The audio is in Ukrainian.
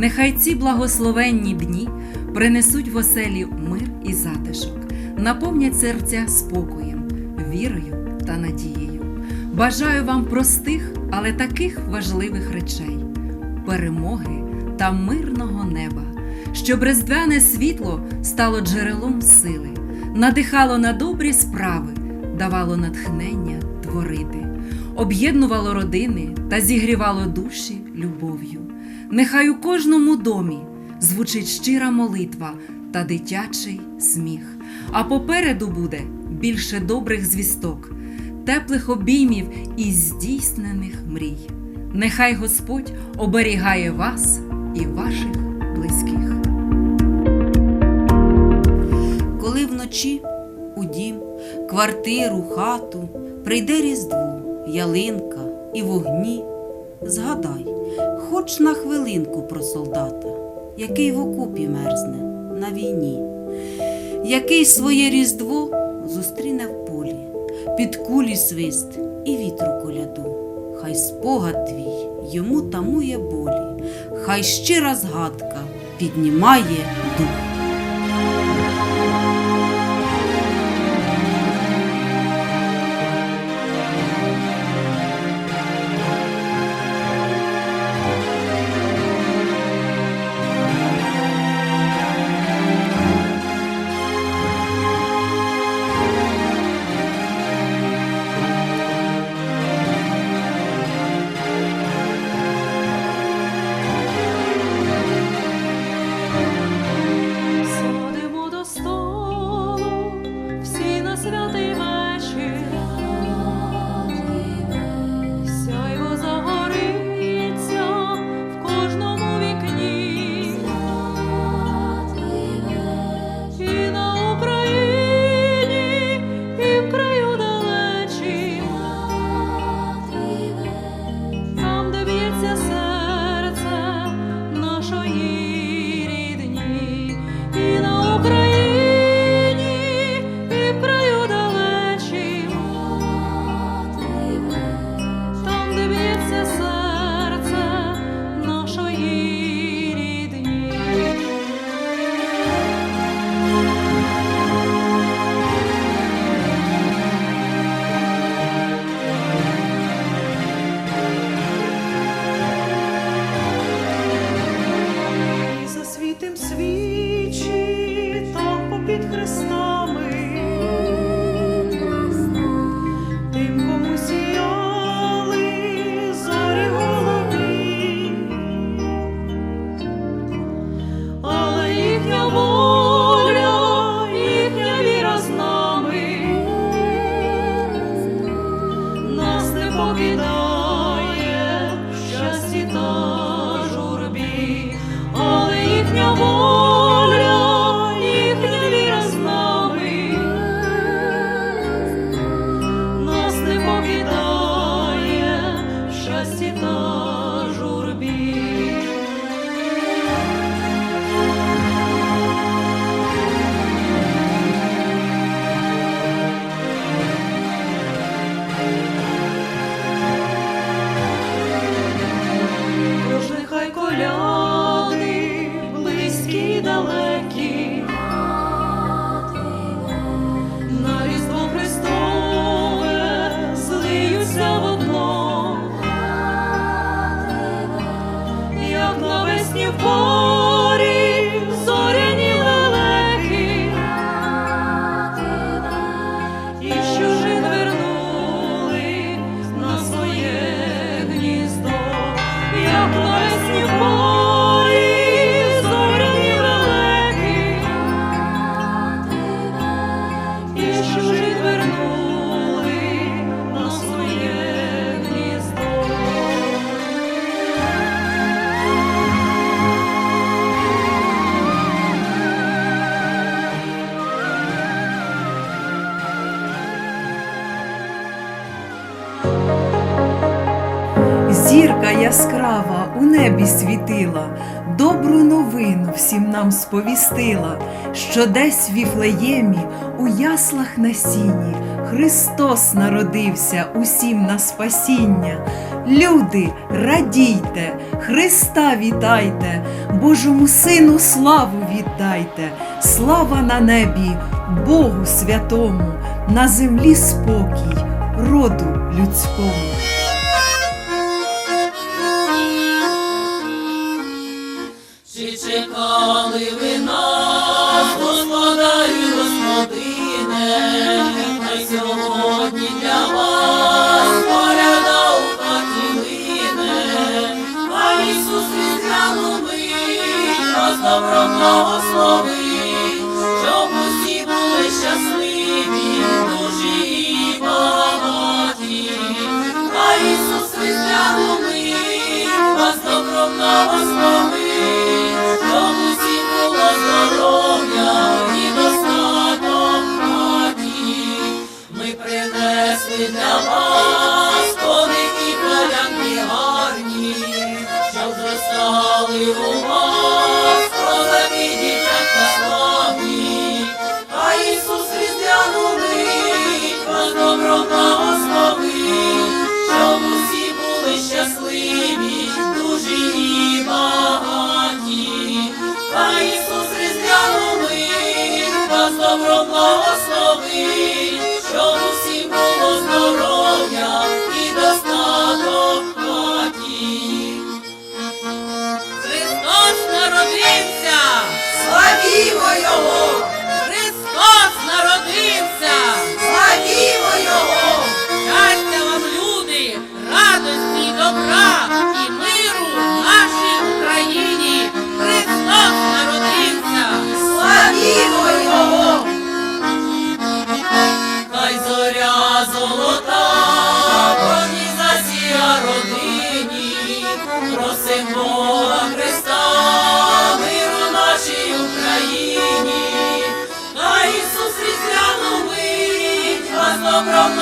Нехай ці благословенні дні принесуть в оселі мир і затишок, наповнять серця спокоєм, вірою та надією. Бажаю вам простих, але таких важливих речей, перемоги та мирного неба, щоб різдвяне світло стало джерелом сили, надихало на добрі справи, давало натхнення творити, об'єднувало родини та зігрівало душі любов'ю. Нехай у кожному домі звучить щира молитва та дитячий сміх. А попереду буде більше добрих звісток, теплих обіймів і здійснених мрій. Нехай Господь оберігає вас і ваших близьких. Коли вночі у дім, квартиру, хату прийде різдво, ялинка і вогні, згадай, хоч на хвилинку про солдата, який в окопі мерзне на війні, який своє різдво зустріне в полі, під кулі свист і вітру коляду. Хай спогад твій йому тамує болі, хай щира згадка піднімає дух. walking on. Зірка яскрава у небі світила, добру новину всім нам сповістила, що десь в Віфлеємі у яслах на сіні Христос народився усім на спасіння. Люди, радійте, Христа вітайте, Божому Сину славу віддайте, слава на небі, Богу святому, на землі спокій, роду людському. Ви нас, господарю, господине, хай сьогодні для вас поряда у хаті а Ісус різдвяну мить, вас добро благословить, щоб усі були щасливі, дужі і багаті, а Ісус різдвяну мить, вас добро благословить, для вас коники колянки гарні, щоб зростали у вас козаки дівчатка славні, а Ісус різдвяну мить вас добро благословить, щоб усі були щасливі, дужі і багаті, а Ісус різдвяну мить вас добро благословить, hombro.